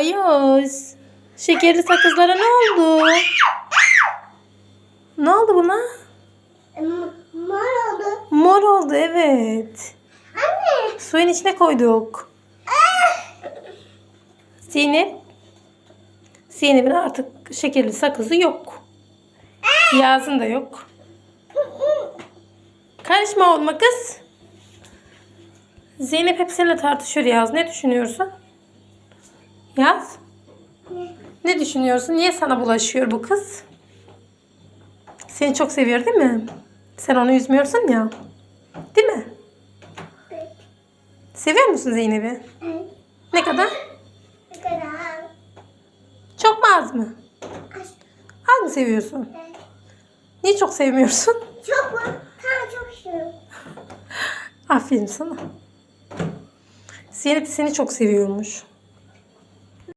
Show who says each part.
Speaker 1: Ayaz. Şekerli sakızlara ne oldu? Ne oldu buna?
Speaker 2: Mor oldu.
Speaker 1: Mor oldu evet.
Speaker 2: Anne.
Speaker 1: Suyun içine koyduk. Zeynep. Zeynep'in artık şekerli sakızı yok. Yazın da yok. Karışma olma kız. Zeynep hep seninle tartışıyor Yaz. Ne düşünüyorsun? Yaz. Ne düşünüyorsun? Niye sana bulaşıyor bu kız? Seni çok seviyor değil mi? Sen onu üzmüyorsun ya. Değil mi? Seviyor musun Zeynep'i?
Speaker 2: Evet.
Speaker 1: Ne kadar?
Speaker 2: Ne kadar?
Speaker 1: Çok mu az mı? Az mı seviyorsun?
Speaker 2: Evet.
Speaker 1: Niye çok sevmiyorsun?
Speaker 2: Çok mu? Tamam çok istiyorum.
Speaker 1: Aferin sana. Zeynep seni çok seviyormuş.